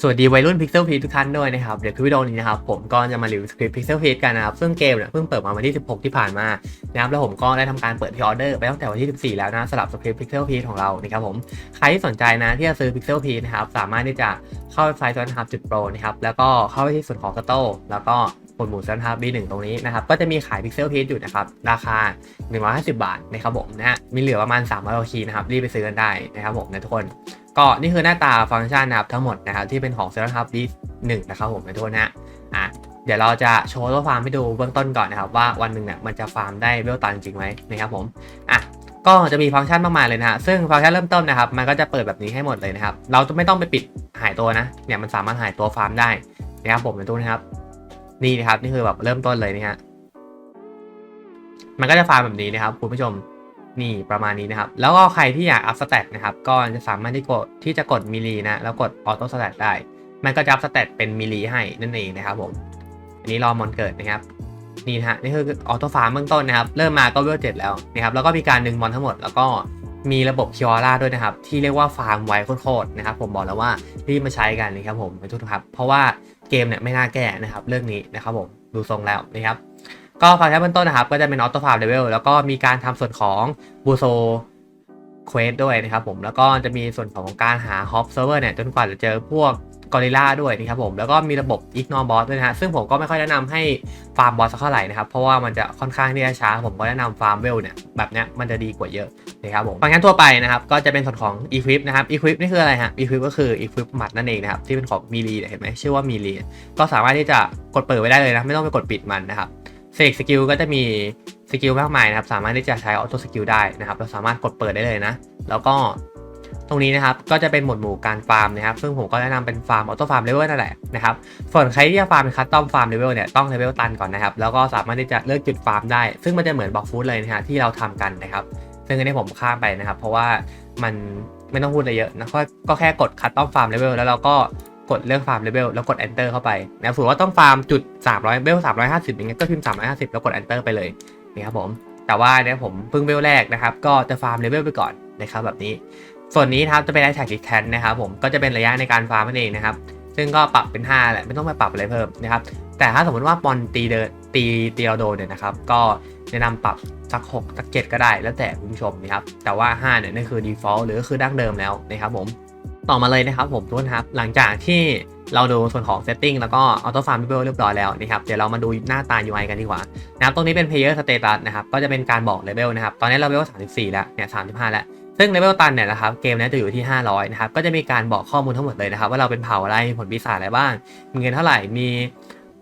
สวัสดีวัยรุ่น Pixel p e ทุกท่านด้วยนะครับ เดี๋ยวคลิปวิดีโอนี้นะครับ ผมก็จะมารีวิวสคริปต์ Pixel p e กันนะครับ ซึ่งเกมเนี่ยเพิ่งเปิดมาวันที่ 16 ที่ผ่านมานะครับแล้วผมก็ได้ทำการเปิดพ r ออเดอร์ไปตั้งแต่วันที่ 14 แล้วนะสำหรับสคริปต์ Pixel p e ของเรานะครับผมใครที่สนใจนะที่จะซื้อ Pixel p e นะครับสามารถที่จะเข้าเว็บไซต์ s u n h u b จุด Pro นะครับแล้วก็เข้าไปที่ส่วนของ s t o r แล้วก็หมวดหมู่ s u n h u b B1 ตรงนี้นะครับก็จะมีขาย Pixel p e อยู่นะครับราคา 150 บาทนะครับผมนะฮะมีเหลือประมาณ300กว่าคีนะครับรีบไปซื้อกันได้นะครับผมนะทุกคน ก็นี่คือหน้าตาฟังก์ชันนะครับทั้งหมดนะครับที่เป็นของ s e r Hub b 1นะครับผมนะทุกคนะอะเดี๋ยวเราจะโชว์ตัวฟาร์มให้ดูเบื้องต้นก่อนนะครับ ว่าวันหนึ่งเนี่ยมันจะฟาร์มได้เวลตันจริงไหมนะครับผมอะก็จะมีฟังก์ชันมากมายเลยนะฮะซึ่งฟังก์ชันเริ่มต้นนะครับ มันก็จะเปิดแบบนี้ให้หมดเลยนะครับ เราจะไม่ต้องไปปิดหายตัวนะ เนี่ยมันสามารถหายตัวฟาร์มได้นะครับผมนะทุกคนนะครับ นี่นะครับนี่คือแบบเริ่มต้นเลยนะฮะมันก็จะฟาร์มแบบนี้นะครับคุณผู้ชม นี่ประมาณนี้นะครับ แล้วก็ใครที่อยากอัพสเตตนะครับ ก็จะสามารถที่กดที่จะกดมิลีนะ แล้วกดออโต้สเตตได้ มันก็จะอัพสเตตเป็นมิลีให้นั่นเองนะครับผม อันนี้รอมอนเกิดนะครับ นี่ฮะ นี่คือออโต้ฟาร์มเบื้องต้นนะครับ เริ่มมาก็เวลเจ็ดแล้วนะครับ แล้วก็มีการดึงมอนทั้งหมด แล้วก็มีระบบคิวอร่าด้วยนะครับ ที่เรียกว่าฟาร์มไวโคตรนะครับ ผมบอกแล้วว่ารีบมาใช้กันนะครับผมทุกท่านครับ เพราะว่าเกมเนี่ยไม่น่าแก้นะครับ เรื่องนี้นะครับผม ดูทรงแล้วนะครับ ก็ฟังก์ชันเบื้องต้นนะครับ ก็จะเป็นออโต้ฟาร์มเลเวลแล้วก็มีการทำส่วนของบูโซเควสด้วยนะครับผมแล้วก็จะมีส่วนของการหาฮอปเซิร์ฟเวอร์เนี่ยจนกว่าจะเจอพวกกอริลลาด้วยนะครับผมแล้วก็มีระบบ ignore boss ด้วยนะฮะซึ่งผมก็ไม่ค่อยแนะนำให้ฟาร์มบอสสักเท่าไหร่นะครับเพราะว่ามันจะค่อนข้างที่จะช้า ผมก็แนะนำฟาร์มเวลเนี่ยแบบเนี้ยมันจะดีกว่าเยอะนะครับผมฟังก์ชันทั่วไปนะครับก็จะเป็นส่วนของ equip นะครับ equip นี่คืออะไรฮะ equip ก็คือ equip หมัดนั่นเองนะครับที่เป็นของมีลีเห็นไหมชื่อว่ามีลีก็สามารถที่จะกดเปิดไว้ได้เลยนะไม่ต้องไปกดปิดมันนะครับ เสกสกิลก็จะมีสกิลมากมายนะครับ สามารถที่จะใช้ออโต้สกิลได้นะครับ เราสามารถกดเปิดได้เลยนะ แล้วก็ตรงนี้นะครับก็จะเป็นหมวดหมู่การฟาร์มนะครับ ซึ่งผมก็แนะนำเป็นฟาร์มออโต้ฟาร์มเลเวลนั่นแหละนะครับ ส่วนใครที่จะฟาร์มเป็นคัสตอมฟาร์มเลเวลเนี่ยต้องเลเวลตันก่อนนะครับ แล้วก็สามารถที่จะเลือกจุดฟาร์มได้ ซึ่งมันจะเหมือนบล็อกฟูดเลยนะฮะที่เราทำกันนะครับ ซึ่งอันนี้ผมข้ามไปนะครับ เพราะว่ามันไม่ต้องพูดอะไรเยอะนะก็แค่กดคัสตอมฟาร์มเลเวลแล้วเราก็ กดเลือกฟาร์มเลเวลแล้วกด enter เข้าไปนะสมมติว่าต้องฟาร์มจุด300เบล350อย่างเงี้ยก็พิมพ์350 แล้วกด enter ไปเลยนะครับผมแต่ว่าเนี่ยผมเพิ่งเบลแรกนะครับ ก็จะฟาร์มเลเวลไปก่อนนะครับแบบนี้ ส่วนนี้ครับจะเป็นไอแท็กดิแทนนะครับผมก็จะเป็นระยะในการฟาร์มนั่นเองนะครับซึ่งก็ปรับเป็น 5 แหละ ไม่ต้องไปปรับอะไรเพิ่มนะครับ แต่ถ้าสมมติว่าบอลตีเดินตีตีเราโดนเนี่ยนะครับ ก็แนะนำปรับสัก 6 สัก 7 ก็ได้ แล้วแต่คุณผู้ชมนะครับ แต่ว่า 5 เนี่ยนั่นคือ default หรือคือดั้งเดิมแล้วนะครับผม ต่อมาเลยนะครับผมทุกคนครับ หลังจากที่เราดูส่วนของ setting แล้วก็ auto farm level เรียบร้อยแล้วนะครับ เดี๋ยวเรามาดูหน้าตา UI กันดีกว่านะครับ ตรงนี้เป็น player status นะครับ ก็จะเป็นการบอก level นะครับ ตอนนี้เรา level 34 แล้ว เนี่ย 35 แล้ว ซึ่ง level ตันเนี่ยนะครับ เกมนี้จะอยู่ที่ 500 นะครับ ก็จะมีการบอกข้อมูลทั้งหมดเลยนะครับ ว่าเราเป็นเผ่าอะไร ผลปีศาจอะไรบ้าง มีเงินเท่าไหร่ มี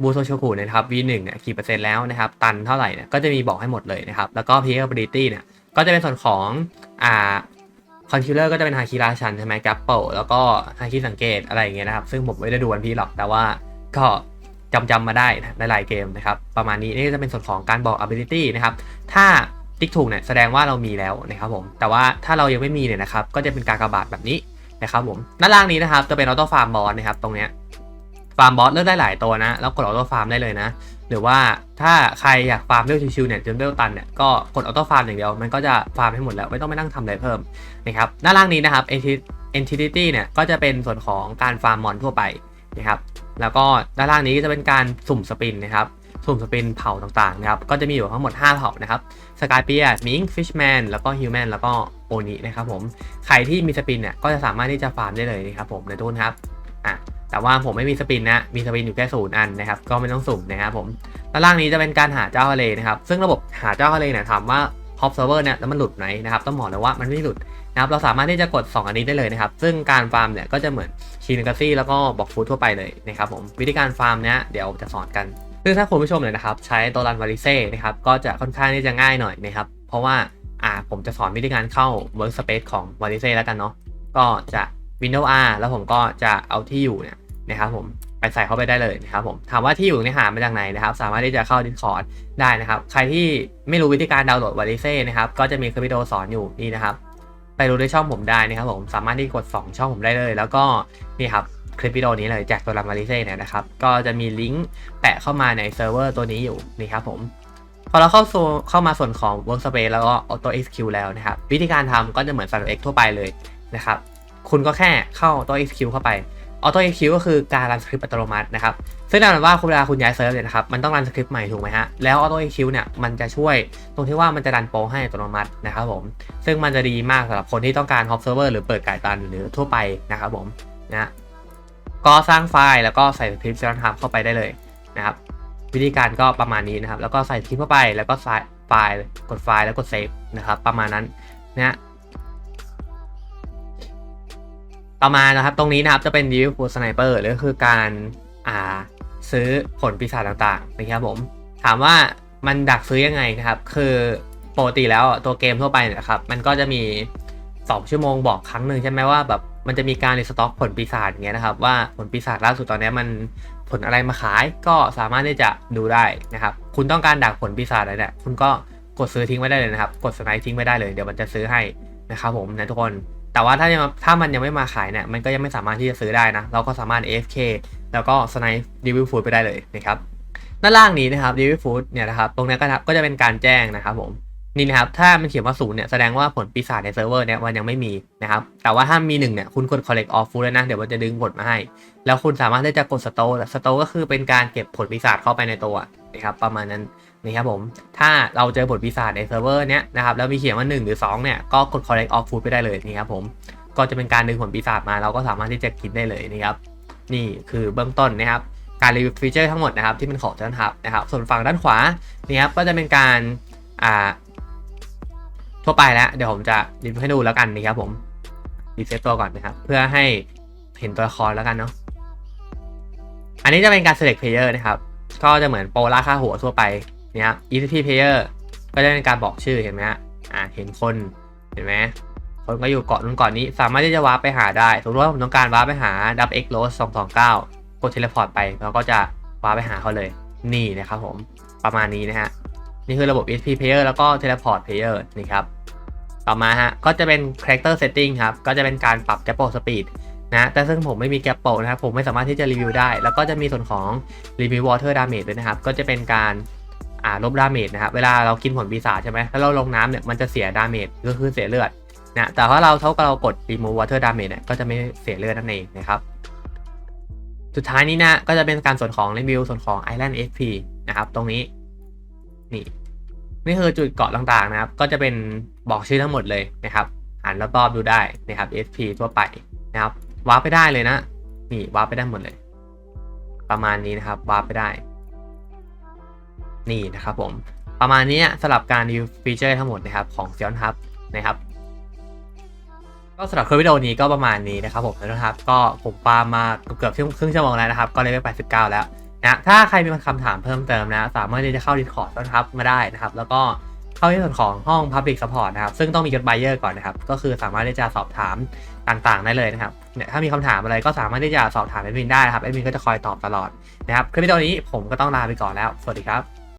บูโซโชกุนะครับ V1 เนี่ยกี่เปอร์เซ็นต์แล้วนะครับ ตันเท่าไหร่เนี่ย ก็จะมีบอกให้หมดเลยนะครับ แล้วก็ player ability เนี่ย ก็จะเป็นส่วนของอ่า คอนคิลเลอร์ก็จะเป็นฮาคิราชันใช่ไหมแกปเปิลแล้วก็ฮาคิสังเกตอะไรอย่างเงี้ยนะครับ ซึ่งผมไม่ได้ดูวันพีหรอก แต่ว่าก็จำจำมาได้หลายๆเกมนะครับ ประมาณนี้นี่จะเป็นส่วนของการบอก ability นะครับ ถ้าติ๊กถูกเนี่ยแสดงว่าเรามีแล้วนะครับผม แต่ว่าถ้าเรายังไม่มีเนี่ยนะครับ ก็จะเป็นการกระบาดแบบนี้นะครับผมด้านล่างนี้นะครับจะเป็นออโต้ฟาร์มบอลนะครับตรงเนี้ย ฟาร์มบอสเลือกได้หลายตัวนะ แล้วกดออโต้ฟาร์มได้เลยนะ หรือว่าถ้าใครอยากฟาร์มเวชิวๆเนี่ยจนเวลตันเนี่ยก็กดออโต้ฟาร์มอย่างเดียว มันก็จะฟาร์มให้หมดแล้ว ไม่ต้องไปนั่งทำอะไรเพิ่มนะครับด้านล่างนี้นะครับ entity เนี่ยก็จะเป็นส่วนของการฟาร์มมอนทั่วไปนะครับแล้วก็ด้านล่างนี้จะเป็นการสุ่มสปินนะครับสุ่มสปินเผ่าต่างๆนะครับก็จะมีอยู่ทั้งหมด 5 เผ่านะครับสกายเปียมิงฟิชแมนแล้วก็ฮิวแมนแล้วก็โอนินะครับผมใครที่มีสปินเนี่ยก็จะสามารถที่จะฟาร์มได้เลยนะครับผมในทุนครับ อะแต่ว่าผมไม่มีสปินนะ มีสปินอยู่แค่ศูนย์อันนะครับ ก็ไม่ต้องสุ่มนะครับผมด้านล่างนี้จะเป็นการหาเจ้าทะเลนะครับ ซึ่งระบบหาเจ้าทะเลเนี่ยถามว่า Hop Server เนี่ยแล้วมันหลุดไหมนะครับ ต้องบอกเลยว่ามันไม่หลุดนะครับ เราสามารถที่จะกด 2 อันนี้ได้เลยนะครับ ซึ่งการฟาร์มเนี่ยก็จะเหมือนชีนกาซี่แล้วก็บอกฟูดทั่วไปเลยนะครับผม วิธีการฟาร์มเนี้ยเดี๋ยวจะสอนกัน ซึ่งถ้าคุณผู้ชมเนี่ยนะครับใช้ตัวรันวาริเซ่นะครับก็จะค่อนข้างที่จะง่ายหน่อยนะครับ เพราะว่าอ่าผมจะสอนวิธีการเข้า Workspace ของวาริเซ่แล้วกันเนาะ ก็จะ Windows R แล้วผมก็จะเอาที่อยู่เนี่ยนะครับผมไปใส่เข้าไปได้เลยนะครับผมถามว่าที่อยู่นี่หามาจากไหนนะครับ สามารถที่จะเข้า Discord ได้นะครับ ใครที่ไม่รู้วิธีการดาวน์โหลดวาริเซ่นะครับก็จะมีคลิปวิดีโอสอนอยู่นี่นะครับไปดูในช่องผมได้นะครับผมสามารถที่กด 2 ช่องผมได้เลย แล้วก็นี่ครับคลิปวิดีโอนี้เลยแจกตัวรันวาริเซ่เนี่ยนะครับก็จะมีลิงก์แปะเข้ามาในเซิร์ฟเวอร์ตัวนี้อยู่นี่ครับผมพอเราเข้าโซเข้ามาส่วนของ Workspace แล้วก็ Auto Execute แล้วนะครับวิธีการทำก็จะเหมือน s ั r X ทั่วไปเลยนะครับ คุณก็แค่เข้า Auto Execute เข้าไป auto execute ก็คือการรันสคริปต์อัตโนมัตินะครับซึ่งแน่นอนว่าเวลาคุณย้ายเซิร์ฟเนี่ยนะครับมันต้องรันสคริปต์ใหม่ถูกไหมฮะแล้ว auto execute เนี่ยมันจะช่วยตรงที่ว่ามันจะรันโปรให้อัตโนมัตินะครับผมซึ่งมันจะดีมากสำหรับคนที่ต้องการ hop server หรือเปิดไก่ตันหรือทั่วไปนะครับผมนะก็สร้างไฟล์แล้วก็ใส่สคริปต์ซีรันทับเข้าไปได้เลยนะครับวิธีการก็ประมาณนี้นะครับแล้วก็ใส่สคริปต์เข้าไปแล้วก็ไฟล์กดไฟล์แล้วกดเซฟนะครับประมาณนั้นนะ ต่อมานะครับตรงนี้นะครับจะเป็น Devil Food Sniper หรือคือการอ่าซื้อผลปีศาจต่างๆนะครับผมถามว่ามันดักซื้อยังไงนะครับ คือปกติแล้วตัวเกมทั่วไปเนี่ยนะครับ มันก็จะมี 2 ชั่วโมงบอกครั้งหนึ่งใช่ไหมว่าแบบมันจะมีการรีสต็อกผลปีศาจอย่างเงี้ยนะครับ ว่าผลปีศาจล่าสุดตอนนี้มันผลอะไรมาขายก็สามารถที่จะดูได้นะครับ คุณต้องการดักผลปีศาจอะไรเนี่ยคุณก็กดซื้อทิ้งไว้ได้เลยนะครับ กดสไนทิ้งไว้ได้เลยเดี๋ยวมันจะซื้อให้นะครับผมนะทุกคน แต่ว่าถ้าถ้ามันยังไม่มาขายเนี่ยมันก็ยังไม่สามารถที่จะซื้อได้นะ เราก็สามารถ AFK แล้วก็สไนด์ Devil Food ไปได้เลยนะครับด้านล่างนี้นะครับ Devil Food เนี่ยนะครับตรงนี้ก็ก็จะเป็นการแจ้งนะครับผมนี่นะครับถ้ามันเขียนว่าศูนย์เนี่ยแสดงว่าผลปีศาจในเซิร์ฟเวอร์เนี่ยมันยังไม่มีนะครับแต่ว่าถ้ามีหนึ่งเนี่ยคุณกด collect all food แล้วนะเดี๋ยวมันจะดึงผลมาให้ แล้วคุณสามารถที่จะกด store store ก็คือเป็นการเก็บผลปีศาจเข้าไปในตัวนะครับประมาณนั้น นะครับผม ถ้าเราเจอผลปีศาจในเซิร์ฟเวอร์เนี้ยนะครับแล้วมีเขียนว่า 1 หรือ 2 เนี่ย ก็กด collect all food ไปได้เลยนี่ครับผม ก็จะเป็นการดึงผลปีศาจมาเราก็สามารถที่จะกินได้เลยนะครับ นี่คือเบื้องต้นนะครับ การรีวิวฟีเจอร์ทั้งหมดนะครับที่เป็นของเจ้าทับนะครับ ส่วนฝั่งด้านขวานี่ครับก็จะเป็นการอ่าทั่วไปแล้วเดี๋ยวผมจะรีวิวให้ดูแล้วกันนะครับผมรีเซ็ตตัวก่อนนะครับเพื่อให้เห็นตัวละครแล้วกันเนาะอันนี้จะเป็นการ select player นะครับ ก็จะเหมือนโปรล่าค่าหัวทั่วไป เนะครับ ECP player ก็จะเป็นการบอกชื่อเห็นไหมฮะอ่าเห็นคนเห็นไหมคนก็อยู่เกาะนู้นเกาะนี้สามารถที่จะวาร์ปไปหาได้สมมติว่าผมต้องการวาร์ปไปหาดับเอ็กโรสสองสองเก้ากดเทเลพอร์ตไปแล้วก็จะวาร์ปไปหาเขาเลยนี่นะครับผมประมาณนี้นะฮะนี่คือระบบ ESP Player แล้วก็ Teleport Player นี่ครับ ต่อมาฮะ ก็จะเป็น Character Setting ครับ ก็จะเป็นการปรับ Gap Speed นะ แต่ซึ่งผมไม่มี Gap นะครับ ผมไม่สามารถที่จะรีวิวได้ แล้วก็จะมีส่วนของ Review Water Damage ด้วยนะครับ ก็จะเป็นการ อ่าลบดาเมจนะครับเวลาเรากินผลปีศาจใช่ไหมถ้าเราลงน้ำเนี่ยมันจะเสียดาเมจก็คือเสียเลือดนะแต่ถ้าเราเท่ากับเรากด remove water damage เนี่ยก็จะไม่เสียเลือดนั่นเองนะครับ สุดท้ายนี้นะก็จะเป็นการส่วนของรีวิวส่วนของ Island XP นะครับ ตรงนี้ นี่นี่คือจุดเกาะต่างๆนะครับ ก็จะเป็นบอกชื่อทั้งหมดเลยนะครับหันรอบๆดูได้นะครับ XP ทั่วไปนะครับวาร์ปไปได้เลยนะ นี่วาร์ปไปได้หมดเลย ประมาณนี้นะครับวาร์ปไปได้ นี่นะครับผมประมาณนี้สำหรับการรีวิวฟีเจอร์ทั้งหมดนะครับของ s e o n Hub นะครับก็สำหรับคลิปวิดีโอนี้ก็ประมาณนี้นะครับผมนะครับ ก็ผมปามาเกือบครึ่งชั่วโมงแล้วนะครับ ก็เลยไป89 แล้วนะถ้าใครมีคำถามเพิ่มเติมนะ สามารถที่จะเข้า Discord นะครับมาได้นะครับ แล้วก็เข้าที่ส่วนของห้อง Public Support นะครับ ซึ่งต้องมียศ Buyer ก่อนนะครับ ก็คือสามารถที่จะสอบถามต่างๆ ได้เลยนะครับเนี่ยถ้ามีคำถามอะไรก็สามารถที่จะสอบถามแอดมินได้นะครับแอดมินก็จะคอยตอบตลอดนะครับคลิปวิดีโอนี้ผมก็ต้องลาไปก่อนแล้วสวัสดีครับ